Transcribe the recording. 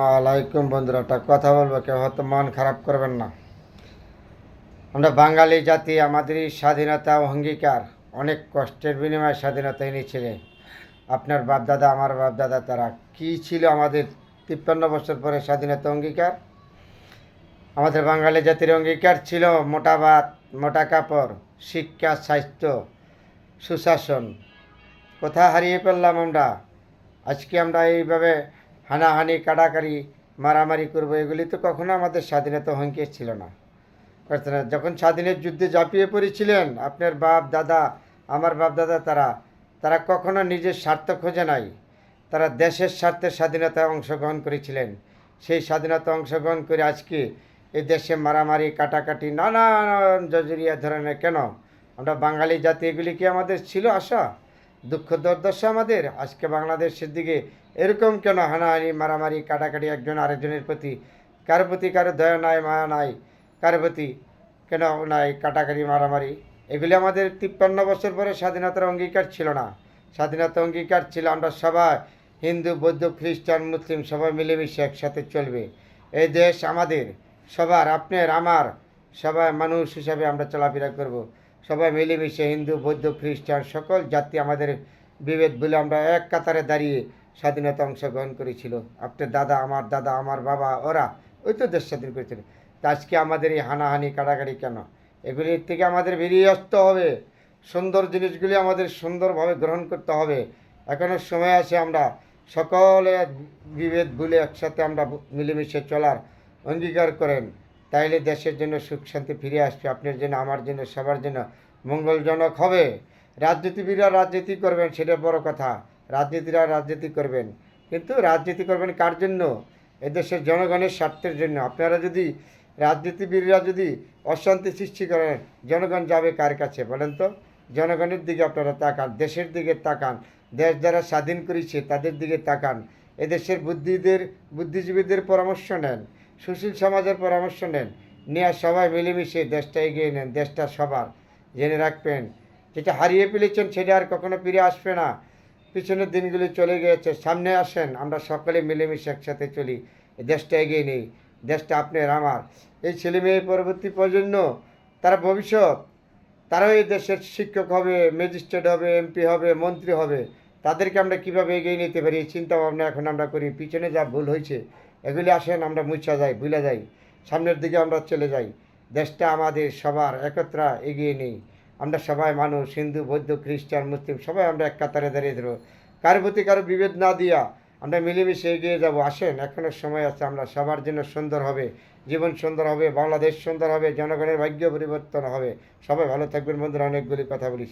আলাইকুম বন্ধুরা, একটা কথা বলব, কেউ হয়তো মন খারাপ করবেন না। আমরা বাঙালি জাতি, আমাদেরই স্বাধীনতা অঙ্গীকার, অনেক কষ্টের বিনিময়ে স্বাধীনতা এনেছিলেন। আপনার বাপদাদা, আমার বাপদাদা, তারা কি ছিল আমাদের তিপ্পান্ন বছর পরে স্বাধীনতা অঙ্গীকার? আমাদের বাঙালি জাতির অঙ্গীকার ছিল মোটা ভাত, মোটা কাপড়, শিক্ষা, স্বাস্থ্য, সুশাসন। কোথা হারিয়ে ফেললাম আমরা? আজকে আমরা এইভাবে হানাহানি, কাড়াকাড়ি, মারামারি করব, এগুলি তো কখনো আমাদের স্বাধীনতা হুঙ্কির ছিল না। করতে না। যখন স্বাধীনের যুদ্ধে ঝাঁপিয়ে পড়েছিলেন, আপনার বাপ, দাদা, আমার বাপ, দাদা, তারা তারা কখনো নিজের স্বার্থ খোঁজে নাই। তারা দেশের স্বার্থে স্বাধীনতায় অংশগ্রহণ করেছিলেন। সেই স্বাধীনতা অংশগ্রহণ করে আজকে এই দেশে মারামারি, কাটাকাটি, নানান জজরিয়া ধরনের কেন? আমরা বাঙালি জাতি, এগুলি কি আমাদের ছিল আশা? দুঃখ দুর্দশা আমাদের। আজকে বাংলাদেশের দিকে এরকম কেন হানাহানি, মারামারি, কাটাকাটি একজন আরেকজনের প্রতি? কারও প্রতি কারও দয়া নাই, মায়া নাই? কারও প্রতি কেন নাই কাটাকাটি, মারামারি? এগুলি আমাদের তিপ্পান্ন বছর পরে স্বাধীনতার অঙ্গীকার ছিল না। স্বাধীনতা অঙ্গীকার ছিল, আমরা সবাই হিন্দু, বৌদ্ধ, খ্রিস্টান, মুসলিম সবাই মিলেমিশে একসাথে চলবে। এই দেশ আমাদের, সবার, আপনার, আমার, সবাই মানুষ হিসাবে আমরা চলাফেরা করব। সবাই মিলেমিশে হিন্দু, বৌদ্ধ, খ্রিস্টান, সকল জাতি আমাদের বিভেদ বলে আমরা এক কাতারে দাঁড়িয়ে স্বাধীনতা অংশগ্রহণ করেছিল। আপনার দাদা, আমার দাদা, আমার বাবা, ওরা ওই তো দেশ স্বাধীন করেছিল। তা আজকে আমাদের এই হানাহানি কাড়াকাড়ি কেন? এগুলির থেকে আমাদের বেরিয়ে আসতে হবে। সুন্দর জিনিসগুলি আমাদের সুন্দরভাবে গ্রহণ করতে হবে। এখনও সময় আছে আমরা সকলে বিভেদ ভুলে একসাথে আমরা মিলেমিশে চলার অঙ্গীকার করেন। তাইলে দেশের জন্য সুখ শান্তি ফিরে আসবে, আপনার জন্য, আমার জন্য, সবার জন্য। মঙ্গলজনক হবে। রাজনীতিবিদরা রাজনীতি করবেন, সেটা বড় কথা। রাজনীতিরা রাজনীতি করবেন। কিন্তু রাজনীতি করবেন কার জন্য? এদেশের জনগণের স্বার্থের জন্য। আপনারা যদি, রাজনীতিবিদরা যদি অশান্তি সৃষ্টি করেন, জনগণ যাবে কার কাছে বলেন তো? জনগণের দিকে আপনারা তাকান, দেশের দিকে তাকান। দেশ যারা স্বাধীন করেছে, তাদের দিকে তাকান। এদেশের বুদ্ধিদের, বুদ্ধিজীবীদের পরামর্শ নেন। সুশীল সমাজের পরামর্শ নেন। নিয়ে সবাই মিলেমিশে দেশটা এগিয়ে নেন, দেশটা সবার। জেনে রাখবেন, যেটা হারিয়ে ফেলেছেন সেটা আর কখনো ফিরে আসবে না। পিছনের দিনগুলি চলে গিয়েছে, সামনে আসেন, আমরা সকলে মিলেমিশে একসাথে চলি। দেশটা এগিয়ে নেই, দেশটা আপনার, আমার। এই ছেলে মেয়ে পরবর্তী প্রজন্ম, তারা ভবিষ্যৎ, তারাও এই দেশের শিক্ষক হবে, ম্যাজিস্ট্রেট হবে, এমপি হবে, মন্ত্রী হবে। তাদেরকে আমরা কীভাবে এগিয়ে নিতে পারি? চিন্তা ভাবনা এখন আমরা করি। পিছনে যা ভুল হয়েছে এগুলি আসেন, আমরা মুছা যাই ভুলে যাই, সামনের দিকে আমরা চলে যাই। দেশটা আমাদের সবার একত্রা এগিয়ে নেই। আমরা সবাই মানুষ, হিন্দু, বৌদ্ধ, খ্রিস্টান, মুসলিম, সবাই আমরা এক কাতারে দাঁড়িয়ে ধরো কারও প্রতি কারও বিভেদ না দিয়া আমরা মিলেমিশে এগিয়ে যাব। আসেন এখনও সময় আছে, আমরা সবার জন্য সুন্দর হবে, জীবন সুন্দর হবে, বাংলাদেশ সুন্দর হবে, জনগণের ভাগ্য পরিবর্তন হবে। সবাই ভালো থাকবেন বন্ধুরা, অনেকগুলি কথা বলিস